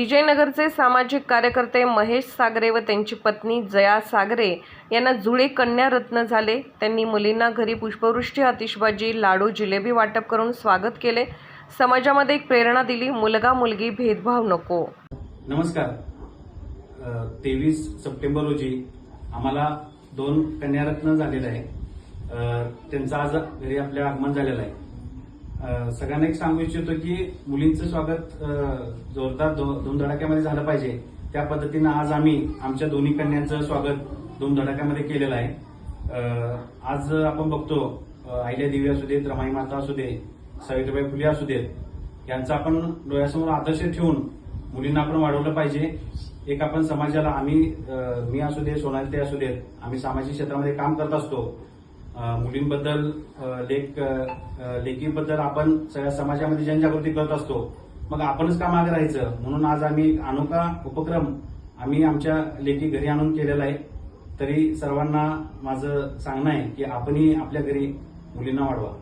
विजयनगरचे सामाजिक कार्यकर्ते महेश सागरे व त्यांची पत्नी जया सागरे यांना जुळे कन्या रत्न झाले. त्यांनी मुलींना घरी पुष्पवृष्टी आतिषबाजी लाडू जिलेबी वाटप करून स्वागत केले. समाजामध्ये एक प्रेरणा दिली मुलगा मुलगी भेदभाव नको. नमस्कार. तेवीस सप्टेंबर रोजी आम्हाला दोन कन्यारत्न झालेलं आहे त्यांचं आज घरी आपल्या आगमन झालेलं आहे. सगळ्यांना एक सांगू इच्छितो की मुलींचं स्वागत जोरदार दोन धडाक्यामध्ये झालं पाहिजे. त्या पद्धतीनं आज आम्ही आमच्या दोन्ही कन्यांचं स्वागत दोन धडाक्यामध्ये केलेलं आहे. आज आपण बघतो आईल्या देवी असू देत रमाई माता असू दे सावित्रीबाई फुले असू देत यांचा आपण डोळ्यासमोर आदर्श ठेवून मुलींना आपण वाढवलं पाहिजे. एक आपण समाजाला आम्ही मी असू दे सोनाली ते असू देत आम्ही सामाजिक क्षेत्रामध्ये काम करत असतो. मुलींबद्दल लेख लेखीबद्दल आपण सगळ्या समाजामध्ये जनजागृती करत असतो. मग आपणच का मागे राहायचं? म्हणून आज आम्ही अनोखा उपक्रम आम्ही आमच्या लेखी घरी आणून केलेला आहे. तरी सर्वांना माझं सांगणं आहे की आपणही आपल्या घरी मुलींना वाढवा.